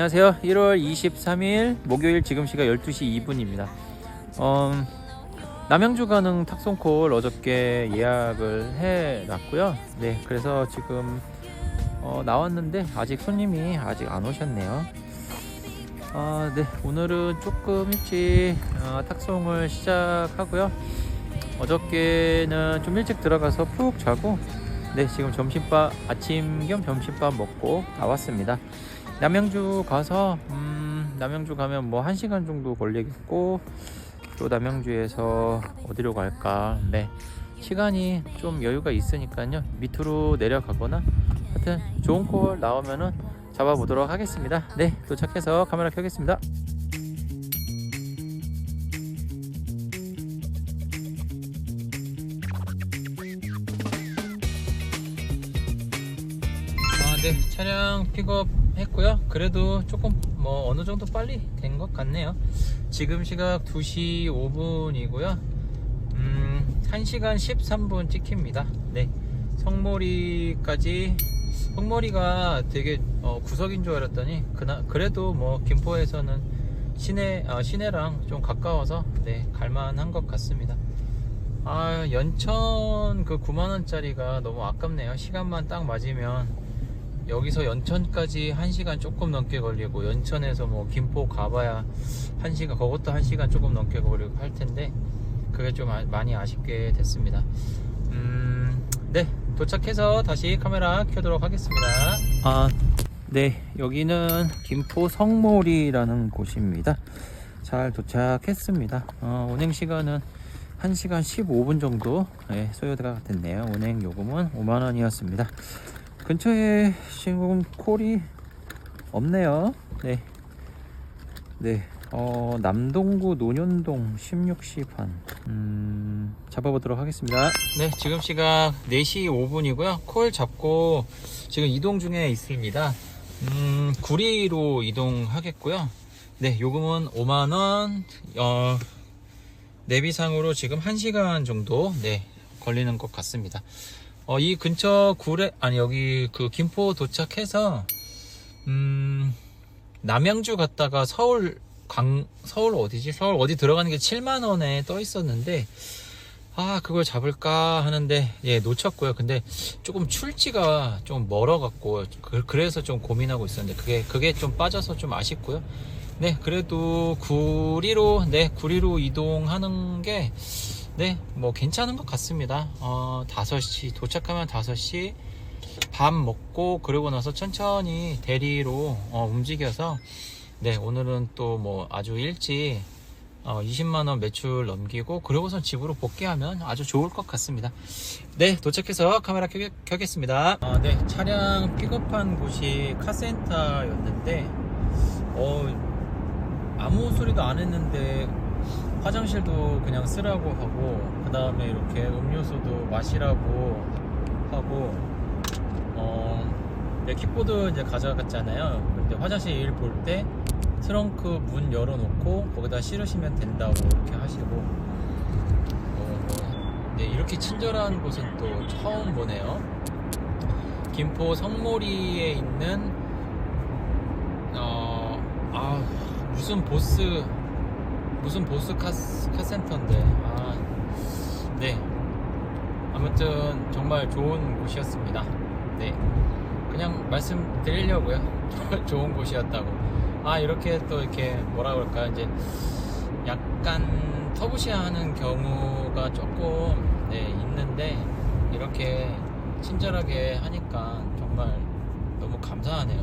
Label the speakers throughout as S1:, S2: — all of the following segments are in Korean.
S1: 안녕하세요. 1월 23일 목요일 지금 시각 12시 2분입니다. 음, 남양주 가는 탁송콜 어저께 예약을 해 놨고요. 네, 그래서 지금 어, 나왔는데 아직 손님이 아직 안 오셨네요. 아, 네, 오늘은 조금 일찍 어, 탁송을 시작하고요. 어저께는 좀 일찍 들어가서 푹 자고 네, 지금 점심밥 아침 겸 점심밥 먹고 나왔습니다. 남양주 가서 음, 남양주 가면 뭐 1시간 정도 걸리겠고 또 남양주에서 어디로 갈까? 네. 시간이 좀 여유가 있으니까요. 밑으로 내려가거나 하여튼 좋은 콜 나오면은 잡아보도록 하겠습니다. 네, 도착해서 카메라 켜겠습니다. 아, 네. 차량 픽업 했고요. 그래도 조금 뭐 어느 정도 빨리 된 것 같네요. 지금 시각 2시 5분이고요. 음, 1시간 13분 찍힙니다. 네. 성모리까지 성모리가 되게 어, 구석인 줄 알았더니 그나 그래도 뭐 김포에서는 시내 아, 시내랑 좀 가까워서 네, 갈만한 것 같습니다. 아, 연천 그 9만 원짜리가 너무 아깝네요. 시간만 딱 맞으면 여기서 연천까지 1시간 조금 넘게 걸리고 연천에서 뭐 김포 가봐야 1시간 그것도 1시간 조금 넘게 걸리고 할 텐데 그게 좀 아- 많이 아쉽게 됐습니다. 음, 네. 도착해서 다시 카메라 켜도록 하겠습니다. 아, 네. 여기는 김포 성몰이라는 곳입니다. 잘 도착했습니다. 어, 운행 시간은 1시간 15분 정도 예, 소요가 됐네요. 운행 요금은 5만원이었습니다. 근처에 지금 콜이 없네요. 네. 네. 어, 남동구 논현동 16시 반. 음, 잡아보도록 하겠습니다. 네, 지금 시각 4시 5분이고요. 콜 잡고 지금 이동 중에 있습니다. 음, 구리로 이동하겠고요. 네, 요금은 5만원, 어, 내비상으로 지금 1시간 정도, 네, 걸리는 것 같습니다. 어, 이 근처 구례, 아니, 여기 그 김포 도착해서, 음, 남양주 갔다가 서울 광 서울 어디지? 서울 어디 들어가는 게 7만 원에 떠 있었는데 아 그걸 잡을까 하는데 예 놓쳤고요. 근데 조금 출지가 좀 멀어 갖고 그- 그래서 좀 고민하고 있었는데 그게 그게 좀 빠져서 좀 아쉽고요. 네 그래도 구리로 네 구리로 이동하는 게 네 뭐 괜찮은 것 같습니다. 어 5시 도착하면 5시 밥 먹고 그러고 나서 천천히 대리로 어, 움직여서 네 오늘은 또 뭐 아주 일찍 어, 20만원 매출 넘기고 그러고선 집으로 복귀하면 아주 좋을 것 같습니다 네 도착해서 카메라 켜, 켜겠습니다 아, 네 차량 픽업한 곳이 카센터였는데 어, 아무 소리도 안 했는데 화장실도 그냥 쓰라고 하고 그 다음에 이렇게 음료수도 마시라고 하고 어, 네, 킥보드 이제 가져갔잖아요. 근데 화장실 일 볼 때 트렁크 문 열어놓고 거기다 실으시면 된다고 이렇게 하시고 어, 뭐, 네, 이렇게 친절한 곳은 또 처음 보네요. 김포 성모리에 있는 어, 아 무슨 보스 무슨 보스 카, 카센터인데 아, 네 아무튼 정말 좋은 곳이었습니다. 네. 그냥 말씀드리려고요. 좋은 곳이었다고. 아, 이렇게 또 이렇게 뭐라 그럴까, 이제 약간 터부시하는 경우가 조금 네, 있는데 이렇게 친절하게 하니까 정말 너무 감사하네요.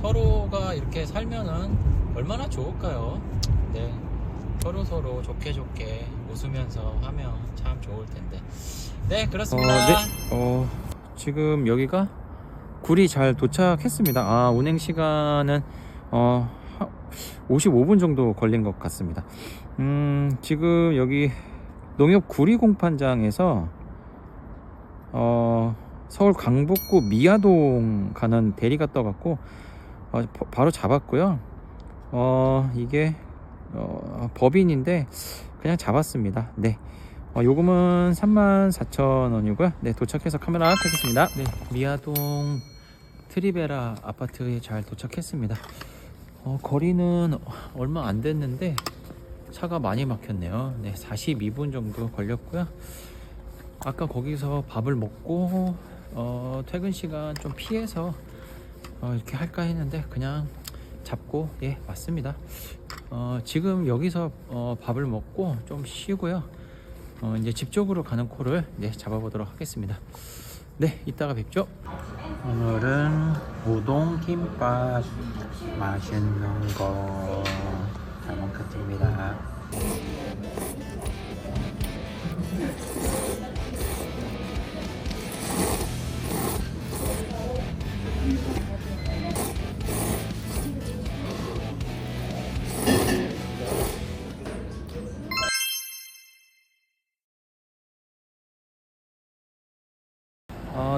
S1: 네. 서로가 이렇게 살면은 얼마나 좋을까요? 네. 서로 서로 좋게 좋게 웃으면서 하면 참 좋을 텐데. 네, 그렇습니다.
S2: 어, 네. 어, 지금 여기가 굴이 잘 도착했습니다. 아, 운행 시간은 어, 55분 정도 걸린 것 같습니다. 음, 지금 여기 농협 구리 공판장에서 어, 서울 강북구 미아동 가는 대리가 떠갖고 어, 바- 바로 잡았고요. 어, 이게 어, 법인인데 그냥 잡았습니다. 네. 어, 요금은 34,000원이고요. 네, 도착해서 카메라 켜겠습니다.
S1: 네, 미아동 트리베라 아파트에 잘 도착했습니다. 어, 거리는 얼마 안 됐는데 차가 많이 막혔네요. 네, 42분 정도 걸렸고요. 아까 거기서 밥을 먹고 어, 퇴근 시간 좀 피해서 어, 이렇게 할까 했는데 그냥 잡고 예 왔습니다. 어, 지금 여기서 어, 밥을 먹고 좀 쉬고요. 어, 이제 집 쪽으로 가는 코를 네, 잡아보도록 하겠습니다. 네, 이따가 뵙죠. 오늘은 우동 김밥 맛있는 거 잘 먹겠습니다.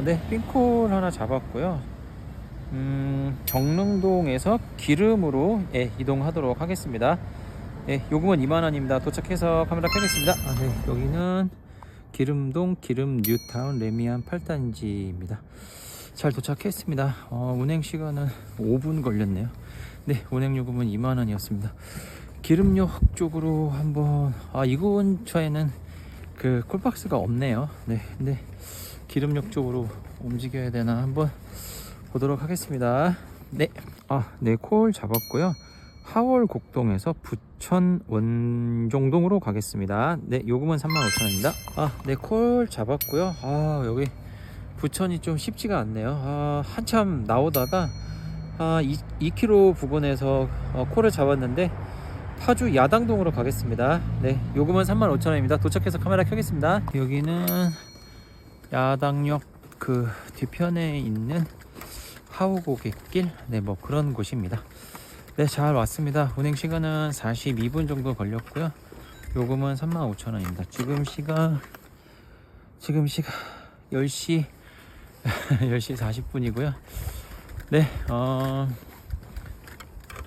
S1: 네, 冰콜 하나 잡았고요. 음, 정릉동에서 기름으로 예, 이동하도록 하겠습니다. 예, 요금은 2만원입니다. 도착해서 카메라 켜겠습니다. 아, 네, 여기는 기름동 기름 뉴타운 레미안 8단지입니다. 잘 도착했습니다. 어, 운행 시간은 5분 걸렸네요. 네, 운행 요금은 2만원이었습니다. 기름역 쪽으로 한번, 아, 이 근처에는 그 콜박스가 없네요. 네, 근데 기름역 쪽으로 움직여야 되나 한번 보도록 하겠습니다. 네. 아, 네, 콜 잡았고요. 하월 곡동에서 부천 원종동으로 가겠습니다. 네, 요금은 35,000원입니다. 아, 네, 콜 잡았고요. 아, 여기 부천이 좀 쉽지가 않네요. 아, 한참 나오다가 아, 2, 2km 부근에서 어, 콜을 잡았는데 파주 야당동으로 가겠습니다. 네, 요금은 35,000원입니다. 도착해서 카메라 켜겠습니다. 여기는 야당역 그 뒤편에 있는 하우고객길 네 뭐 그런 곳입니다. 네 잘 왔습니다. 운행 시간은 42분 정도 걸렸고요. 요금은 35,000원입니다. 지금 시각 지금 시각 10시 10시 40분이고요. 네 어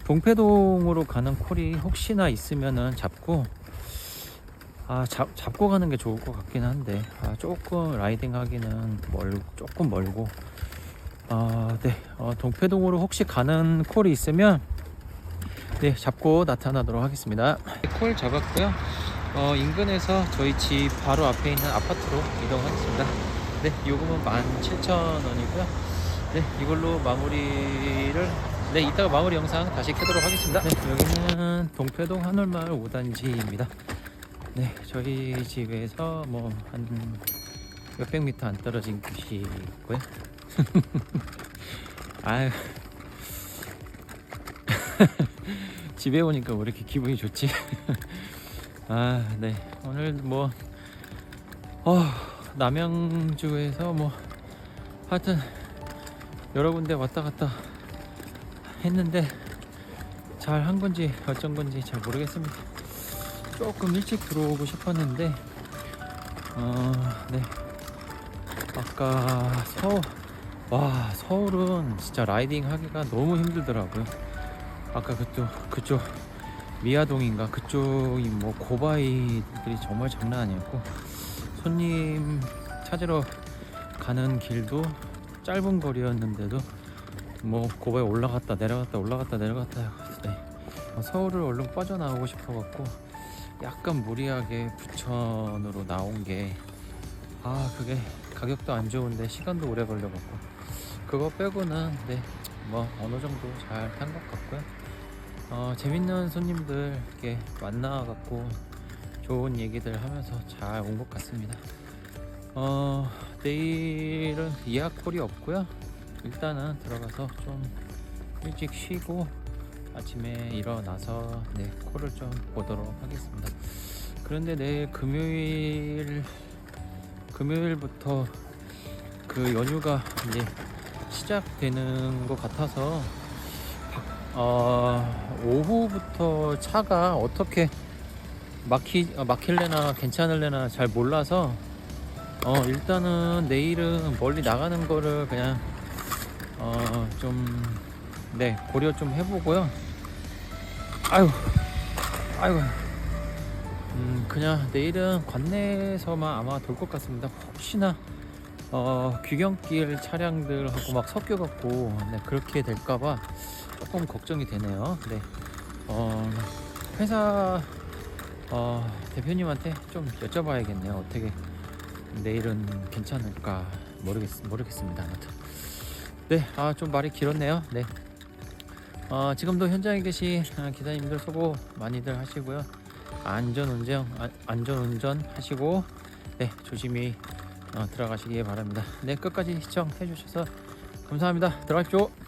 S1: 동패동으로 가는 콜이 혹시나 있으면은 잡고 아 잡, 잡고 가는 게 좋을 것 같긴 한데 아, 조금 라이딩 하기는 멀 조금 멀고. 아 네. 어, 동패동으로 혹시 가는 콜이 있으면 네 잡고 나타나도록 하겠습니다. 콜 잡았고요. 어, 인근에서 저희 집 바로 앞에 있는 아파트로 이동하겠습니다. 네 요금은 17,000원이고요. 네 이걸로 마무리를 네 이따가 마무리 영상 다시 켜도록 하겠습니다. 네 여기는 동패동 한올마을 5단지입니다 네, 저희 집에서 뭐 한 몇백 미터 안 떨어진 곳이고요. 아유, 집에 오니까 왜 이렇게 기분이 좋지? 아, 네, 오늘 뭐 어, 남양주에서 뭐 하여튼 여러 군데 왔다 갔다 했는데 잘 한 건지 어쩐 건지 잘 모르겠습니다. 조금 일찍 들어오고 싶었는데 어, 네. 아까 서울 와 서울은 진짜 라이딩 하기가 너무 힘들더라고요. 아까 그쪽 그쪽 미아동인가? 그쪽이 뭐 고바이들이 정말 장난 아니었고 손님 찾으러 가는 길도 짧은 거리였는데도 뭐 고바이 올라갔다 내려갔다 올라갔다 내려갔다 네. 서울을 얼른 빠져나오고 싶어갖고 약간 무리하게 부천으로 나온 게 아 그게 가격도 안 좋은데 시간도 오래 걸려갖고. 그거 빼고는 네 뭐 어느 정도 잘 탄 것 같고요. 어 재밌는 손님들 이렇게 만나갖고 좋은 얘기들 하면서 잘 온 것 같습니다. 어 내일은 예약 콜이 없고요. 일단은 들어가서 좀 일찍 쉬고 아침에 일어나서 네 콜을 좀 보도록 하겠습니다. 그런데 내일 금요일 금요일부터 그 연휴가 이제 시작되는 것 같아서 어, 오후부터 차가 어떻게 막히 어, 막힐래나 괜찮을래나 잘 몰라서 어 일단은 내일은 멀리 나가는 거를 그냥 어 좀 네, 고려 좀 해보고요. 아유, 아유. 음, 그냥 내일은 관내에서만 아마 돌 것 같습니다. 혹시나 어, 귀경길 차량들하고 막 섞여갖고 네, 그렇게 될까봐 조금 걱정이 되네요. 네, 어, 회사 어, 대표님한테 좀 여쭤봐야겠네요. 어떻게 내일은 괜찮을까 모르겠 모르겠습니다. 아무튼 네, 아 좀 말이 길었네요. 네. 어, 지금도 현장에 계신 아, 기사님들 수고 많이들 하시고요. 안전운전 아, 안전운전 하시고 네 조심히 어, 들어가시기 바랍니다. 네 끝까지 시청해 주셔서 감사합니다. 들어가십시오.